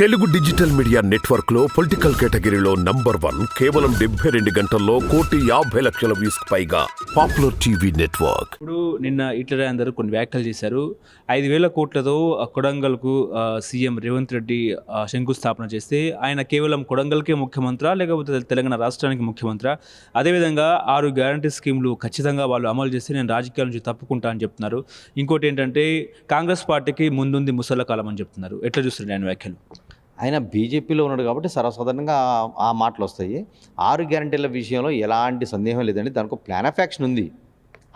Telugu digital media నెట్వర్క్లో political కేటగిరీలో number one కేవలం డెబ్బై రెండు గంటల్లో కోటి యాభై లక్షల వ్యూస్ పైగా పాపులర్ టీవీ నెట్వర్క్. ఇప్పుడు నిన్న ఇట్లరే అందరూ కొన్ని వ్యాఖ్యలు చేశారు. ఐదు వేల కోట్లతో కొడంగల్కు సీఎం రేవంత్ రెడ్డి శంకుస్థాపన చేస్తే ఆయన కేవలం కొడంగల్కే ముఖ్యమంత్రా లేకపోతే తెలంగాణ రాష్ట్రానికి ముఖ్యమంత్రి? అదేవిధంగా ఆరు గ్యారంటీ స్కీమ్లు ఖచ్చితంగా వాళ్ళు అమలు చేస్తే నేను రాజకీయాల నుంచి తప్పుకుంటా అని చెప్తున్నారు. ఇంకోటి ఏంటంటే కాంగ్రెస్ పార్టీకి ముందుంది ముసల కాలం అని చెప్తున్నారు. ఎట్లా చూస్తున్నారు ఆయన వ్యాఖ్యలు? ఆయన బీజేపీలో ఉన్నాడు కాబట్టి సర్వసాధారణంగా ఆ- మాటలు వస్తాయి ఆరు గ్యారంటీల విషయంలో ఎలాంటి సందేహం లేదండి. దానికి ప్లాన్ ఆఫ్ యాక్షన్ ఉంది.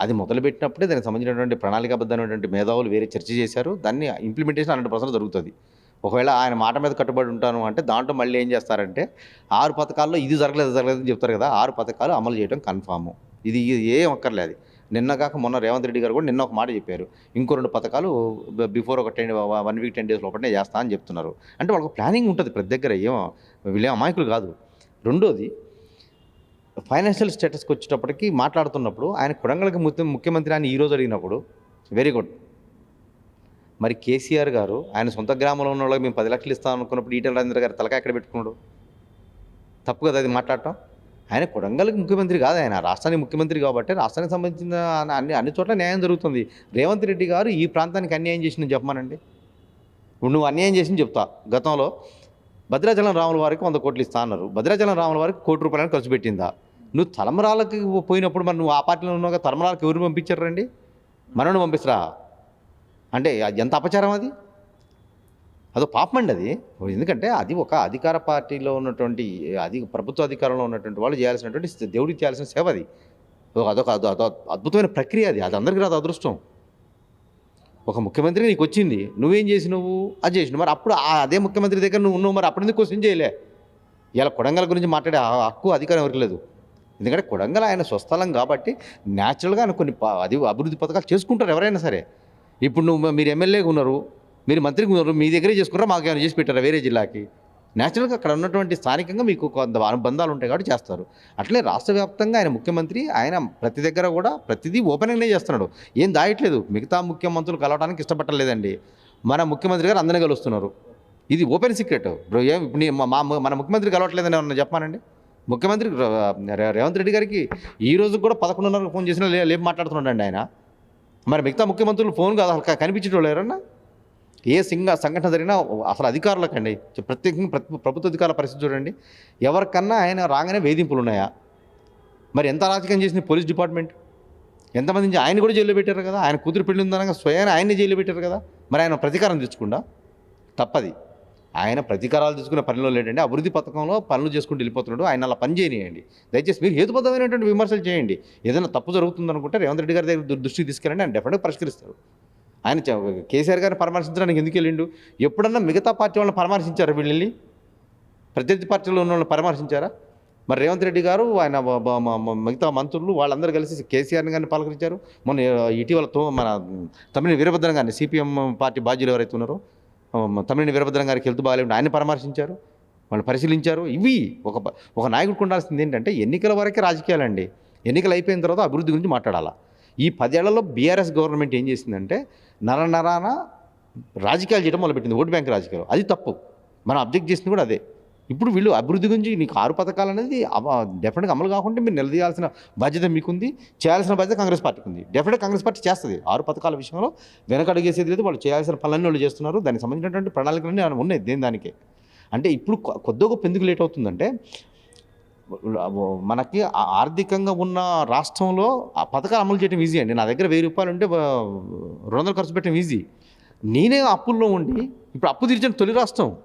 అది మొదలుపెట్టినప్పుడే దానికి సంబంధించినటువంటి ప్రణాళికాబద్ధమైనటువంటి మేధావులు వేరే చర్చ చేశారు. దాన్ని ఇంప్లిమెంటేషన్ హండ్రెడ్ పర్సెంట్ జరుగుతుంది. ఒకవేళ ఆయన మాట మీద కట్టుబడి ఉంటాను అంటే దాంట్లో మళ్ళీ ఏం చేస్తారంటే ఆరు పథకాల్లో ఇది జరగలేదు జరగలేదు అని చెప్తారు కదా ఆరు పథకాలు అమలు చేయడం కన్ఫాము. ఇది ఇది ఏం అక్కర్లేదు నిన్న కాక మొన్న రేవంత్ రెడ్డి గారు కూడా నిన్న ఒక మాట చెప్పారు. ఇంకో రెండు పథకాలు బిఫోర్ ఒక ten one week ten days లోపలనే చేస్తా అని చెప్తున్నారు. అంటే వాళ్ళకి ప్లానింగ్ ఉంటుంది ప్రతి దగ్గర. ఏమో వీళ్ళే అమాయకులు కాదు. రెండోది ఫైనాన్షియల్ స్టేటస్కి వచ్చేటప్పటికి మాట్లాడుతున్నప్పుడు ఆయన కొడంగల్కి ముఖ్యమంత్రి అని ఈరోజు అడిగినప్పుడు వెరీ గుడ్ మరి కేసీఆర్ గారు ఆయన సొంత గ్రామంలో ఉన్న వాళ్ళకి మేము పది లక్షలు ఇస్తాం అనుకున్నప్పుడు ఈటల రాజేంద్ర గారు తలకాయ ఎక్కడ పెట్టుకున్నాడు? తప్పు కదా అది మాట్లాడటం? ఆయన కొడంగల్కి ముఖ్యమంత్రి కాదు ఆయన. రాష్ట్రానికి ముఖ్యమంత్రి కాబట్టి రాష్ట్రానికి సంబంధించిన అన్ని అన్ని చోట్ల న్యాయం జరుగుతుంది. రేవంత్ రెడ్డి గారు ఈ ప్రాంతానికి అన్యాయం చేసిన చెప్పమానండి. ఇప్పుడు నువ్వు అన్యాయం చేసింది చెప్తా. గతంలో భద్రాచలం రాముల వారికి వంద కోట్లు ఇస్తా అన్నారు. భద్రాచలం రాముల వారికి కోటి రూపాయలను ఖర్చు పెట్టిందా? నువ్వు తలమరాలకి పోయినప్పుడు మరి నువ్వు ఆ పార్టీలో ఉన్నావు తలమరాలకు ఎవరు పంపించారండి మనను పంపిస్తారా? అంటే అది ఎంత అపచారం అది? అదో పాపం అండి అది. ఎందుకంటే అది ఒక అధికార పార్టీలో ఉన్నటువంటి అది ప్రభుత్వ అధికారంలో ఉన్నటువంటి వాళ్ళు చేయాల్సినటువంటి దేవుడికి చేయాల్సిన సేవ అది. అదొక- అదో అద్భుతమైన ప్రక్రియ అది. అది అందరికీ రాదు అదృష్టం. ఒక ముఖ్యమంత్రి నీకు వచ్చింది నువ్వేం చేసినవు అది చేసినావు మరి అప్పుడు అదే ముఖ్యమంత్రి దగ్గర నువ్వు ఉన్నావు మరి అప్పుడు ఎందుకు క్వశ్చన్ చేయలే? ఇలా కొడంగల్ గురించి మాట్లాడే ఆ హక్కు అధికారం ఎవరికి లేదు. ఎందుకంటే కొడంగల్ ఆయన స్వస్థలం కాబట్టి న్యాచురల్గా ఆయన కొన్ని ప- అది అభివృద్ధి పథకాలు చేసుకుంటారు ఎవరైనా సరే. ఇప్పుడు నువ్వు మీరు ఎమ్మెల్యేగా ఉన్నారు మీరు మంత్రి మీ దగ్గరే చేసుకున్నారా? మాకు ఏమైనా చేసి పెట్టారా వేరే జిల్లాకి? నేచురల్గా అక్కడ ఉన్నటువంటి స్థానికంగా మీకు కొంత అనుబంధాలు ఉంటాయి కాబట్టి చేస్తారు. అట్లే రాష్ట్ర వ్యాప్తంగా ఆయన ముఖ్యమంత్రి ఆయన ప్రతి దగ్గర కూడా ప్రతిదీ ఓపెనింగ్నే చేస్తున్నాడు. ఏం దాయట్లేదు. మిగతా ముఖ్యమంత్రులు కలవడానికి ఇష్టపడలేదండి మన ముఖ్యమంత్రి గారు అందరినీ కలుస్తున్నారు. ఇది ఓపెన్ సీక్రెట్. బ్రో ఏం ఇప్పుడు మా మన ముఖ్యమంత్రి కలవట్లేదని ఏమన్నా చెప్పానండి? ముఖ్యమంత్రి రేవంత్ రెడ్డి గారికి ఈ రోజు కూడా పదకొండున్నరకు ఫోన్ చేసినా లేపు మాట్లాడుతున్నాడు అండి ఆయన. మరి మిగతా ముఖ్యమంత్రులు ఫోన్ కాదు కనిపించేటోళ్ళు ఎవరన్నా? ఏ సింగ సంఘటన జరిగినా అసలు అధికారులకండి. ప్రత్యేకంగా ప్రభుత్వ అధికారుల పరిస్థితి చూడండి. ఎవరికన్నా ఆయన రాగానే వేధింపులు ఉన్నాయా? మరి ఎంత రాజకీయం చేసింది పోలీస్ డిపార్ట్మెంట్? ఎంతమంది నుంచి ఆయన కూడా జైల్లో పెట్టారు కదా? ఆయన కూతురు పెళ్ళి ఉందనగా స్వయాన్ని ఆయన్ని జైల్లో పెట్టారు కదా? మరి ఆయన ప్రతీకారం తెచ్చుకుండా తప్పది. ఆయన ప్రతీకారాలు తీసుకునే పనిలో లేడండి. అభివృద్ధి పథకంలో పనులు చేసుకుంటూ వెళ్ళిపోతున్నాడు. ఆయన అలా పని చేయనియండి. దయచేసి మీరు హేతుబద్ధమైనటువంటి విమర్శలు చేయండి. ఏదైనా తప్పు జరుగుతుందనుకుంటే రేవంత్ రెడ్డి గారి దగ్గర దృష్టికి తీసుకెళ్ళండి. ఆయన డెఫినెట్గా పరిష్కరిస్తారు. ఆయన కేసీఆర్ గారిని పరామర్శించడానికి ఎందుకు వెళ్ళిండు? ఎప్పుడన్నా మిగతా పార్టీ వాళ్ళని పరామర్శించారా వీళ్ళని? ప్రత్యర్థి పార్టీలో ఉన్న వాళ్ళని పరామర్శించారా? మరి రేవంత్ రెడ్డి గారు ఆయన మిగతా మంత్రులు వాళ్ళందరూ కలిసి కేసీఆర్ని గారిని పలకరించారు. మొన్న ఇటీవల మన తమిళ వీరభద్రం గారిని సిపిఎం పార్టీ బాధ్యులు ఎవరైతే ఉన్నారో తమిళ వీరభద్రం గారికి హెల్త్ బాగాలేదు ఆయన పరామర్శించారు. వాళ్ళు పరిశీలించారు. ఇవి ఒక ఒక నాయకుడికి ఉండాల్సింది ఏంటంటే ఎన్నికల వరకే రాజకీయాలండి. ఎన్నికలు అయిపోయిన తర్వాత అభివృద్ధి గురించి మాట్లాడాలా? ఈ పదేళ్ళలో బీఆర్ఎస్ గవర్నమెంట్ ఏం చేసిందంటే నర నరాన రాజకీయాలు చేయడం మొదలుపెట్టింది ఓటు బ్యాంక్ రాజకీయాలు. అది తప్పు. మనం అబ్జెక్ట్ చేసింది కూడా అదే. ఇప్పుడు వీళ్ళు అభివృద్ధి గురించి నీకు ఆరు పథకాలు అనేది డెఫినెట్గా అమలు కాకుండా మీరు నిలదీయాల్సిన బాధ్యత మీకుంది. చేయాల్సిన బాధ్యత కాంగ్రెస్ పార్టీకి ఉంది డెఫినెట్గా కాంగ్రెస్ పార్టీ చేస్తుంది. ఆరు పథకాల విషయంలో వెనకడుగేసేది లేదు. వాళ్ళు చేయాల్సిన పనులన్నీ వాళ్ళు చేస్తున్నారు. దానికి సంబంధించినటువంటి ప్రణాళికలన్నీ ఉన్నాయి దేని దానికే? అంటే ఇప్పుడు కొ- కొద్దిగా గొప్ప ఎందుకు లేట్ అవుతుందంటే మనకి ఆర్థికంగా ఉన్న రాష్ట్రంలో ఆ పథకాలు అమలు చేయడం ఈజీ అండి. నా దగ్గర వెయ్యి రూపాయలు ఉంటే రెండు వందలు ఖర్చు పెట్టడం ఈజీ నేనే అప్పుల్లో ఉండి ఇప్పుడు అప్పు తీర్చిన తొలి రాష్ట్రం.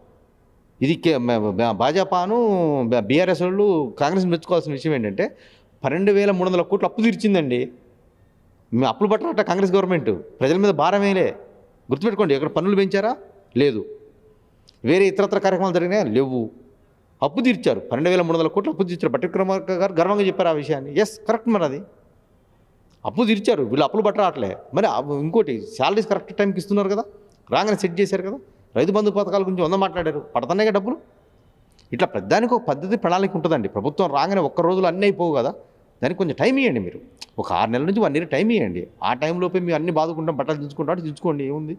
ఇది కే- భాజపాను బీఆర్ఎస్ వాళ్ళు కాంగ్రెస్ మెచ్చుకోవాల్సిన విషయం ఏంటంటే పన్నెండు వేల మూడు వందల కోట్లు అప్పు తీర్చిందండి. మేము అప్పులు పట్టరట కాంగ్రెస్ గవర్నమెంట్. ప్రజల మీద భారమేలే గుర్తుపెట్టుకోండి ఎక్కడ పన్నులు పెంచారా? లేదు. వేరే ఇతరత్ర కార్యక్రమాలు జరిగినాయా? లేవు. అప్పు తీర్చారు. పన్నెండు వేల మూడు వందల కోట్లు అప్పు తీర్చారు. బట్టి గారు గర్వంగా చెప్పారు ఆ విషయాన్ని. ఎస్ కరెక్ట్ మరి అది అప్పు తీర్చారు. వీళ్ళు అప్పులు పట్టరాట్లే మరి ఇంకోటి శాలరీస్ కరెక్ట్ టైంకి ఇస్తున్నారు కదా. రాగానే సెట్ చేశారు కదా. రైతు బంధు పథకాల గురించి వంద మాట్లాడారు. పడతానే డబ్బులు? ఇట్లా ప్రతిదానికి ఒక పద్ధతి ప్రణాళిక ఉంటుందండి. ప్రభుత్వం రాగానే ఒక్క రోజులో అన్నీ అయిపోవు కదా. దానికి కొంచెం టైం ఇవ్వండి మీరు. ఒక ఆరు నెలల నుంచి వన్ ఇయర్ టైం ఇవ్వండి ఆ టైంలోపే మీరు అన్ని బాదుకుంటాం బట్టలు దించుకుంటాం దించుకోండి ఏముంది?